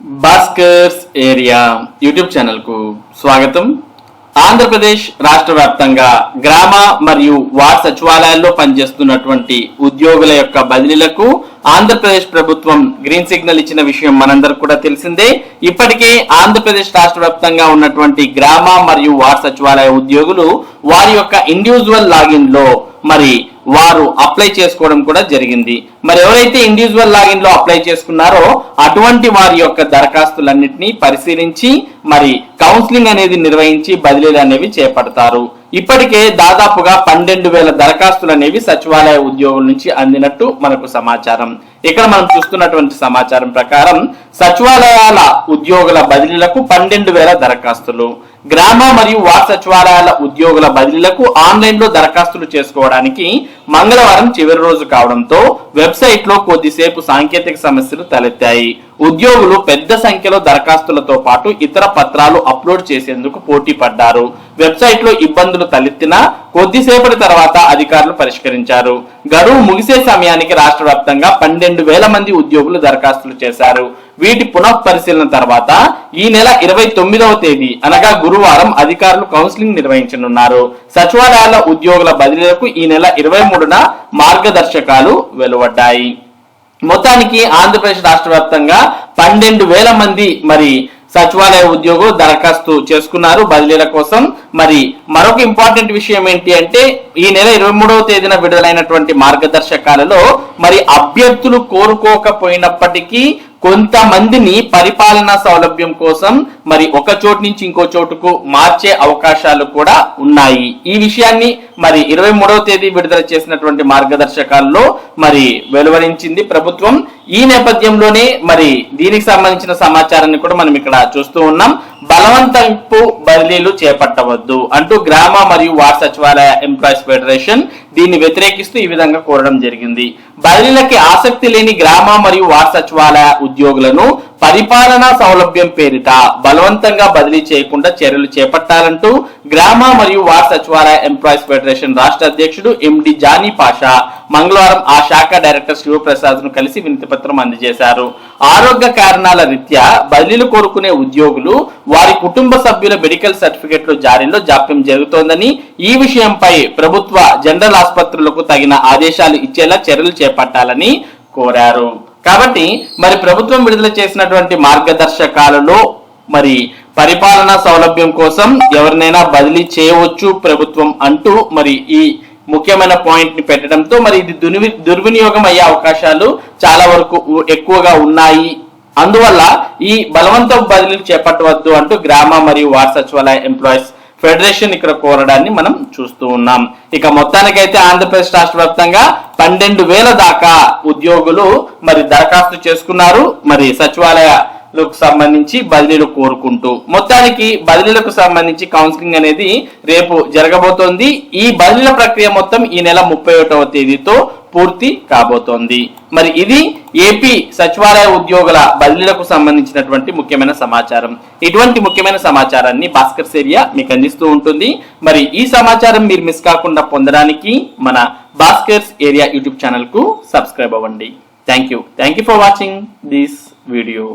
Bhaskar's area YouTube ఛానల్కు స్వాగతం. ఆంధ్రప్రదేశ్ రాష్ట్ర వ్యాప్తంగా గ్రామ మరియు వార్డ్ సచివాలయాల్లో పనిచేస్తున్నటువంటి ఉద్యోగుల యొక్క బదిలీలకు ఆంధ్రప్రదేశ్ ప్రభుత్వం గ్రీన్ సిగ్నల్ ఇచ్చిన విషయం మనందరికి కూడా తెలిసిందే. ఇప్పటికే ఆంధ్రప్రదేశ్ రాష్ట్ర వ్యాప్తంగా ఉన్నటువంటి గ్రామ మరియు వార్డ్ సచివాలయ ఉద్యోగులు వారి యొక్క ఇండివిజువల్ లాగిన్లో మరి వారు అప్లై చేసుకోవడం కూడా జరిగింది. మరి ఎవరైతే ఇండివిజువల్ లాగిన్లో అప్లై చేసుకున్నారో అటువంటి వారి యొక్క దరఖాస్తులన్నింటినీ పరిశీలించి మరి కౌన్సిలింగ్ అనేది నిర్వహించి బదిలీలు అనేవి చేపడతారు. ఇప్పటికే దాదాపుగా పన్నెండు వేల దరఖాస్తులు అనేవి సచివాలయ ఉద్యోగుల నుంచి అందినట్టు మనకు సమాచారం. ఇక్కడ మనం చూస్తున్నటువంటి సమాచారం ప్రకారం సచివాలయాల ఉద్యోగుల బదిలీలకు పన్నెండు వేల దరఖాస్తులు. గ్రామ మరియు వార్డ్ సచివాలయాల ఉద్యోగుల బదిలీలకు ఆన్లైన్లో దరఖాస్తులు చేసుకోవడానికి మంగళవారం చివరి రోజు కావడంతో వెబ్సైట్లో కొద్దిసేపు సాంకేతిక సమస్యలు తలెత్తాయి. ఉద్యోగులు పెద్ద సంఖ్యలో దరఖాస్తులతో పాటు ఇతర పత్రాలు అప్లోడ్ చేసేందుకు పోటీ పడ్డారు. వెబ్సైట్లో ఇబ్బందులు తలెత్తినా కొద్దిసేపటి తర్వాత అధికారులు పరిష్కరించారు. గడువు ముగిసే సమయానికి రాష్ట్ర వ్యాప్తంగా పన్నెండు వేల మంది ఉద్యోగులు దరఖాస్తులు చేశారు. వీటి పునః పరిశీలన తర్వాత ఈ నెల ఇరవై తొమ్మిదవ తేదీ అనగా గురువారం అధికారులు కౌన్సిలింగ్ నిర్వహించనున్నారు. సచివాలయాల ఉద్యోగుల బదిలీలకు ఈ నెల ఇరవై మూడున మార్గదర్శకాలు వెలువడ్డాయి. మొత్తానికి ఆంధ్రప్రదేశ్ రాష్ట్ర వ్యాప్తంగా పన్నెండు వేల మంది మరి సచివాలయ ఉద్యోగులు దరఖాస్తు చేసుకున్నారు బదిలీల కోసం. మరి మరొక ఇంపార్టెంట్ విషయం ఏంటి అంటే ఈ నెల ఇరవై మూడవ తేదీన విడుదలైనటువంటి మార్గదర్శకాలలో మరి అభ్యర్థులు కోరుకోకపోయినప్పటికీ కొంతమందిని పరిపాలనా సౌలభ్యం కోసం మరి ఒక చోటు నుంచి ఇంకో చోటుకు మార్చే అవకాశాలు కూడా ఉన్నాయి. ఈ విషయాన్ని మరి ఇరవై మూడవ తేదీ విడుదల చేసినటువంటి మార్గదర్శకాల్లో మరి వెలువరించింది ప్రభుత్వం. ఈ నేపథ్యంలోనే మరి దీనికి సంబంధించిన సమాచారాన్ని కూడా మనం ఇక్కడ చూస్తూ ఉన్నాం. బలవంతపు బదిలీలు చేపట్టవద్దు అంటూ గ్రామ మరియు వార్డ్ సచివాలయ ఎంప్లాయీస్ ఫెడరేషన్ దీన్ని వ్యతిరేకిస్తూ ఈ విధంగా కోరడం జరిగింది. బదిలీలకి ఆసక్తి లేని గ్రామ మరియు వార్డు సచివాలయ ఉద్యోగులను పరిపాలనా సౌలభ్యం పేరిట బలవంతంగా బదిలీ చేయకుండా చర్యలు చేపట్టాలంటూ గ్రామ మరియు వార్డు సచివాలయ ఎంప్లాయీస్ ఫెడరేషన్ రాష్ట్ర అధ్యక్షుడు ఎండి జానీ పాషా మంగళవారం ఆ శాఖ డైరెక్టర్ శివప్రసాద్ను కలిసి వినతి పత్రం అందజేశారు. ఆరోగ్య కారణాల రీత్యా బదిలీలు కోరుకునే ఉద్యోగులు వారి కుటుంబ సభ్యుల మెడికల్ సర్టిఫికెట్లు జారీలో జాప్యం జరుగుతోందని ఈ విషయంపై ప్రభుత్వ జనరల్ ఆసుపత్రులకు తగిన ఆదేశాలు ఇచ్చేలా చర్యలు చేపట్టాలని కోరారు. కాబట్టి మరి ప్రభుత్వం విడుదల చేసినటువంటి మార్గదర్శకాలలో మరి పరిపాలనా సౌలభ్యం కోసం ఎవరినైనా బదిలీ చేయవచ్చు ప్రభుత్వం అంటూ మరి ఈ ముఖ్యమైన పాయింట్ని పెట్టడంతో మరి ఇది దుర్వి దుర్వినియోగం అయ్యే అవకాశాలు చాలా వరకు ఎక్కువగా ఉన్నాయి. అందువల్ల ఈ బలవంత బదిలీలు చేపట్టవద్దు అంటూ గ్రామ మరియు వార్డ్ సచివాలయ ఎంప్లాయీస్ ఫెడరేషన్ ఇక్కడ కోరడాన్ని మనం చూస్తూ ఉన్నాం. ఇక మొత్తానికైతే ఆంధ్రప్రదేశ్ రాష్ట్ర వ్యాప్తంగా పన్నెండు వేల దాకా ఉద్యోగులు మరి దరఖాస్తు చేసుకున్నారు. మరి సచివాలయ లకు సంబంధించి బదిలీలు కోరుకుంటూ. మొత్తానికి బదిలీలకు సంబంధించి కౌన్సిలింగ్ అనేది రేపు జరగబోతోంది. ఈ బదిలీల ప్రక్రియ మొత్తం ఈ నెల ముప్పై ఒకటవ తేదీతో పూర్తి కాబోతోంది. మరి ఇది ఏపీ సచివాలయ ఉద్యోగుల బదిలీలకు సంబంధించినటువంటి ముఖ్యమైన సమాచారం. ఇటువంటి ముఖ్యమైన సమాచారాన్ని భాస్కర్ సేరియా మీకు అందిస్తూ ఉంటుంది. మరి ఈ సమాచారం మీరు మిస్ కాకుండా పొందడానికి మన భాస్కర్స్ ఏరియా యూట్యూబ్ ఛానల్కు సబ్స్క్రైబ్ అవ్వండి. Thank you thank you for watching this video.